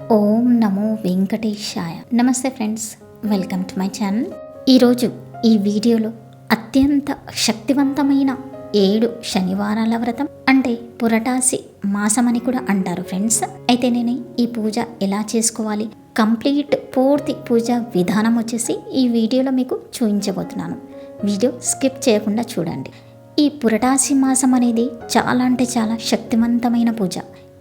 ఓం నమో వెంకటేశాయ. నమస్తే friends welcome to my channel. ఈరోజు ఈ వీడియోలో అత్యంత శక్తివంతమైన ఏడు శనివారాల వ్రతం అంటే పురటాసి మాసం అని కూడా అంటారు ఫ్రెండ్స్. అయితే నేను ఈ పూజ ఎలా చేసుకోవాలి? కంప్లీట్ పూర్తి పూజ విధానం వచ్చేసి ఈ వీడియోలో మీకు చూపించబోతున్నాను. వీడియో స్కిప్ చేయకుండా చూడండి. ఈ పురటాసి మాసం అనేది చాలా అంటే చాలా శక్తివంతమైన పూజ.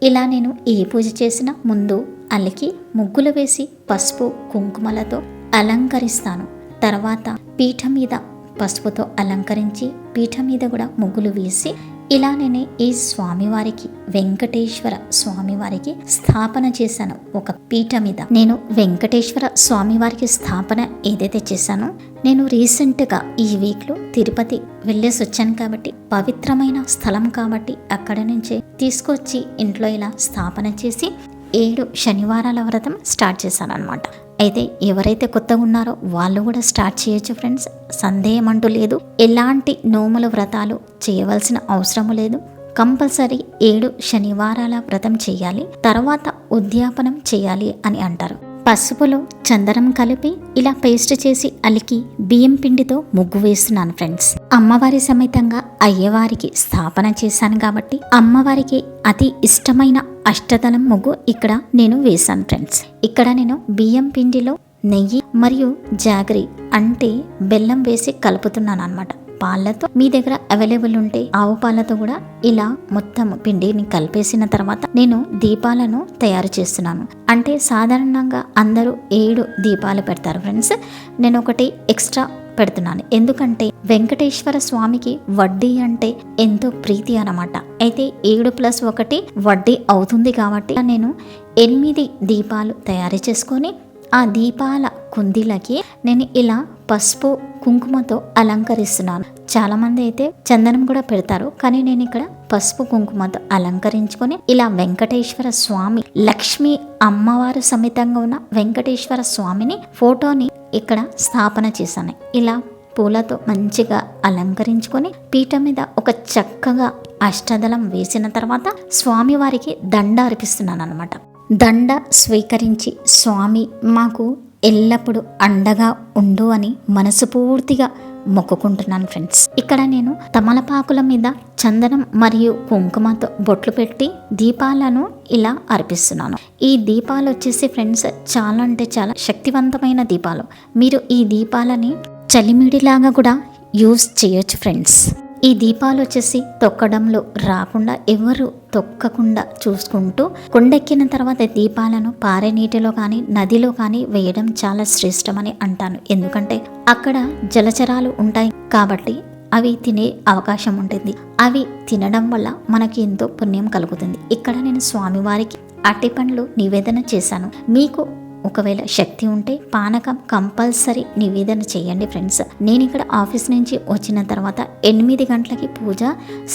ఇలా నేను ఏ పూజ చేసినా ముందు అలికి ముగ్గులు వేసి పసుపు కుంకుమలతో అలంకరిస్తాను. తర్వాత పీఠం మీద పసుపుతో అలంకరించి పీఠం మీద కూడా ముగ్గులు వేసి ఇలా నేను ఈ స్వామివారికి వెంకటేశ్వర స్వామివారికి స్థాపన చేశాను. ఒక పీఠ మీద నేను వెంకటేశ్వర స్వామివారికి స్థాపన ఏదైతే చేశానో నేను రీసెంట్గా ఈ వీక్లో తిరుపతి వెళ్ళేసి వచ్చాను కాబట్టి పవిత్రమైన స్థలం కాబట్టి అక్కడ నుంచే తీసుకొచ్చి ఇంట్లో ఇలా స్థాపన చేసి ఏడు శనివారాల వ్రతం స్టార్ట్ చేశాను అనమాట అయితే ఎవరైతే కొత్తగా ఉన్నారో వాళ్ళు కూడా స్టార్ట్ చేయొచ్చు ఫ్రెండ్స్. సందేహం అంటూ లేదు. ఎలాంటి నోముల వ్రతాలు చేయవలసిన అవసరం లేదు. కంపల్సరీ ఏడు శనివారాల వ్రతం చేయాలి. తర్వాత ఉద్యాపనం చేయాలి అని అంటారు. పసుపులో చందనం కలిపి ఇలా పేస్ట్ చేసి అలికి బియ్యం పిండితో ముగ్గు వేస్తున్నాను ఫ్రెండ్స్. అమ్మవారి సమేతంగా అయ్యవారికి స్థాపన చేశాను కాబట్టి అమ్మవారికి అతి ఇష్టమైన అష్టదళం ముగ్గు ఇక్కడ నేను వేశాను ఫ్రెండ్స్. ఇక్కడ నేను బియ్యం పిండిలో నెయ్యి మరియు జాగరి అంటే బెల్లం వేసి కలుపుతున్నాను అనమాట పాలతో మీ దగ్గర అవైలబుల్ ఉంటే ఆవు పాలతో కూడా ఇలా మొత్తం పిండిని కలిపేసిన తర్వాత నేను దీపాలను తయారు చేస్తున్నాను. అంటే సాధారణంగా అందరూ ఏడు దీపాలు పెడతారు ఫ్రెండ్స్. నేను ఒకటి ఎక్స్ట్రా పెడుతున్నాను. ఎందుకంటే వెంకటేశ్వర స్వామికి వడ్డీ అంటే ఎంతో ప్రీతి అనమాట అయితే ఏడు ప్లస్ ఒకటి వడ్డీ అవుతుంది కాబట్టి నేను ఎనిమిది దీపాలు తయారు చేసుకొని ఆ దీపాల కుందీలకి నేను ఇలా పసుపు కుంకుమతో అలంకరిస్తున్నాను. చాలామంది అయితే చందనం కూడా పెడతారు. కానీ నేను ఇక్కడ పసుపు కుంకుమతో అలంకరించుకొని ఇలా వెంకటేశ్వర స్వామి లక్ష్మి అమ్మవారు సమేతంగా ఉన్న వెంకటేశ్వర స్వామిని ఫోటోని ఇక్కడ స్థాపన చేశాను. ఇలా పూలతో మంచిగా అలంకరించుకొని పీఠం మీద ఒక చక్కగా అష్టదళం వేసిన తర్వాత స్వామివారికి దండ అర్పిస్తున్నాను అనమాట దండ స్వీకరించి స్వామి మాకు ఎల్లప్పుడూ అండగా ఉండు అని మనసుపూర్తిగా మొక్కుకుంటున్నాను ఫ్రెండ్స్. ఇక్కడ నేను తమలపాకుల మీద చందనం మరియు కుంకుమతో బొట్లు పెట్టి దీపాలను ఇలా అర్పిస్తున్నాను. ఈ దీపాలు వచ్చేసి ఫ్రెండ్స్ చాలా అంటే చాలా శక్తివంతమైన దీపాలు. మీరు ఈ దీపాలని చలిమిడిలాగా కూడా యూస్ చేయొచ్చు ఫ్రెండ్స్. ఈ దీపాలు వచ్చేసి తొక్కడంలో రాకుండా ఎవరు తొక్కకుండా చూసుకుంటూ కొండెక్కిన తర్వాత దీపాలను పారే నీటిలో కానీ నదిలో కానీ వేయడం చాలా శ్రేష్టమని అంటాను. ఎందుకంటే అక్కడ జలచరాలు ఉంటాయి కాబట్టి అవి తినే అవకాశం ఉంటుంది. అవి తినడం వల్ల మనకి ఎంతో పుణ్యం కలుగుతుంది. ఇక్కడ నేను స్వామివారికి అట్టి పండ్లు నివేదన చేశాను. మీకు ఒకవేళ శక్తి ఉంటే పానకం కంపల్సరీ నివేదన చేయండి ఫ్రెండ్స్. నేను ఇక్కడ ఆఫీస్ నుంచి వచ్చిన తర్వాత ఎనిమిది గంటలకి పూజ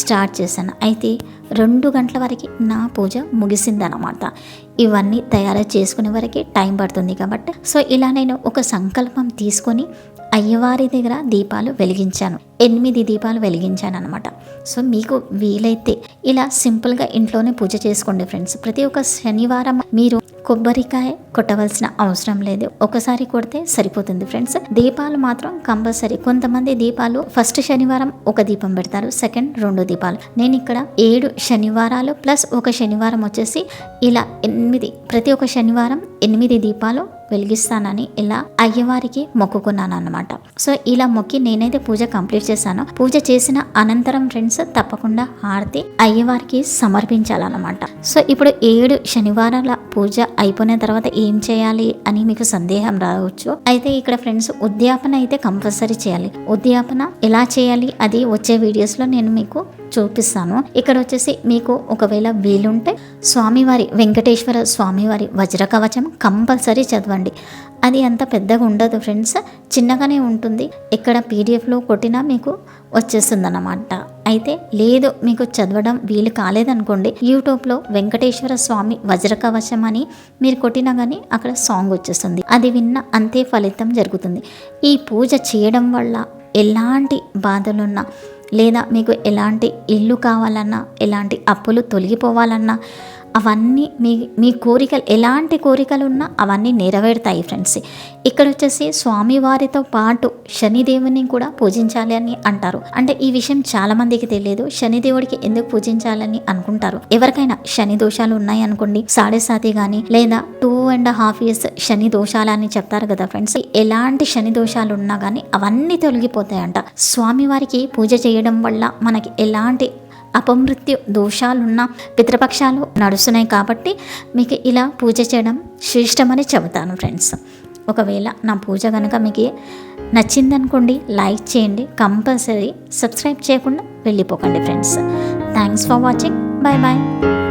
స్టార్ట్ చేశాను. అయితే రెండు గంటల వరకు నా పూజ ముగిసిందనమాట ఇవన్నీ తయారు చేసుకునే వరకు టైం పడుతుంది కాబట్టి. సో ఇలా నేను ఒక సంకల్పం తీసుకొని అయ్యవారి దగ్గర దీపాలు వెలిగించాను. ఎనిమిది దీపాలు వెలిగించాను అనమాట సో మీకు వీలైతే ఇలా సింపుల్గా ఇంట్లోనే పూజ చేసుకోండి ఫ్రెండ్స్. ప్రతి ఒక్క శనివారం మీరు కొబ్బరికాయ కొట్టవలసిన అవసరం లేదు. ఒకసారి కొడితే సరిపోతుంది ఫ్రెండ్స్. దీపాలు మాత్రం కంపల్సరీ. కొంతమంది దీపాలు ఫస్ట్ శనివారం ఒక దీపం పెడతారు సెకండ్ రెండు దీపాలు. నేను ఇక్కడ ఏడు శనివారాలు ప్లస్ ఒక శనివారం వచ్చేసి ఇలా ఎనిమిది ప్రతి ఒక్క శనివారం ఎనిమిది దీపాలు వెలిగిస్తానని ఇలా అయ్యవారికి మొక్కుకున్నాను అనమాట సో ఇలా మొక్కి నేనైతే పూజ కంప్లీట్ చేశాను. పూజ చేసిన అనంతరం ఫ్రెండ్స్ తప్పకుండా హారతి అయ్యవారికి సమర్పించాలన్నమాట. సో ఇప్పుడు ఏడు శనివారాల పూజ అయిపోయిన తర్వాత ఏం చేయాలి అని మీకు సందేహం రావచ్చు. అయితే ఇక్కడ ఫ్రెండ్స్ ఉద్యాపన అయితే కంపల్సరీ చేయాలి. ఉద్యాపన ఎలా చేయాలి అది వచ్చే వీడియోస్లో నేను మీకు చూపిస్తాను. ఇక్కడ వచ్చేసి మీకు ఒకవేళ వీలుంటే స్వామివారి వెంకటేశ్వర స్వామివారి వజ్ర కవచం కంపల్సరీ చదవండి. అది అంత పెద్దగా ఉండదు ఫ్రెండ్స్. చిన్నగానే ఉంటుంది. ఇక్కడ పీడిఎఫ్లో కొట్టినా మీకు వచ్చేస్తుంది అన్నమాట అయితే లేదు మీకు చదవడం వీలు కాలేదనుకోండి యూట్యూబ్లో వెంకటేశ్వర స్వామి వజ్ర కవచం అని మీరు కొట్టినా కానీ అక్కడ సాంగ్ వచ్చేస్తుంది. అది విన్న అంతే ఫలితం జరుగుతుంది. ఈ పూజ చేయడం వల్ల ఎలాంటి బాధలున్నా లేదా మీకు ఎలాంటి ఇల్లు కావాలన్నా ఎలాంటి అప్పులు తొలగిపోవాలన్నా అవన్నీ మీ మీ కోరికలు ఎలాంటి కోరికలు ఉన్నా అవన్నీ నెరవేరుతాయి ఫ్రెండ్స్. ఇక్కడ వచ్చేసి స్వామివారితో పాటు శనిదేవుని కూడా పూజించాలి అని అంటారు. అంటే ఈ విషయం చాలా మందికి తెలియదు. శనిదేవుడికి ఎందుకు పూజించాలని అనుకుంటారు? ఎవరికైనా శని దోషాలు ఉన్నాయి అనుకోండి సాడే సాతి కానీ లేదా అండ్ హాఫ్ ఇయర్స్ శని దోషాలు అని చెప్తారు కదా ఫ్రెండ్స్ ఎలాంటి శని దోషాలు ఉన్నా కానీ అవన్నీ తొలగిపోతాయంట. స్వామివారికి పూజ చేయడం వల్ల మనకి ఎలాంటి అపమృత్యు దోషాలున్న పితృపక్షాలు నడుస్తున్నాయి కాబట్టి మీకు ఇలా పూజ చేయడం శ్రేష్టమని చెబుతాను ఫ్రెండ్స్ ఒకవేళ నా పూజ కనుక మీకు నచ్చిందనుకోండి లైక్ చేయండి కంపల్సరీ సబ్స్క్రైబ్ చేయకుండా వెళ్ళిపోకండి friends thanks for watching bye bye